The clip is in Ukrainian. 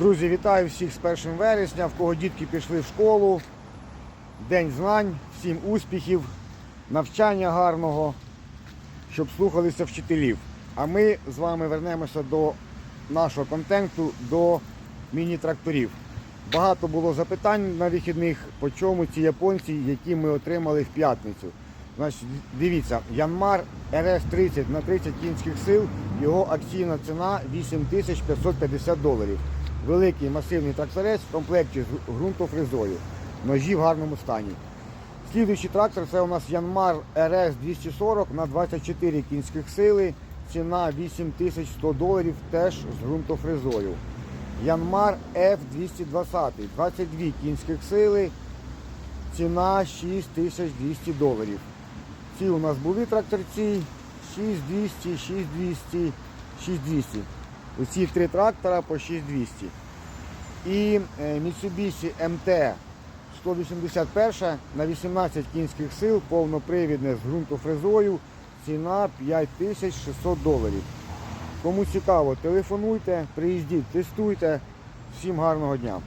Друзі, вітаю всіх з 1 вересня, в кого дітки пішли в школу. День знань, всім успіхів, навчання гарного, щоб слухалися вчителів. А ми з вами вернемося до нашого контенту, до міні-тракторів. Багато було запитань на вихідних, по чому ці японці, які ми отримали в п'ятницю. Значить, дивіться, Янмар РС-30 на 30 кінських сил, його акційна ціна 8550 доларів. Великий масивний тракторець в комплекті з ґрунтофрезою. Ножі в гарному стані. Слідуючий трактор це у нас Янмар РС 240 на 24 кінських сили. Ціна 8100 доларів теж з ґрунтофрезою. Янмар F220 22 кінських сили. Ціна 6200 доларів. Ці у нас були тракторці 6200, 6200, 6200. Оці три трактора по 6200. І Mitsubishi MT 181 на 18 кінських сил, повнопривідне з ґрунтофрезою. Ціна 5600 доларів. Кому цікаво, телефонуйте, приїздіть, тестуйте. Всім гарного дня.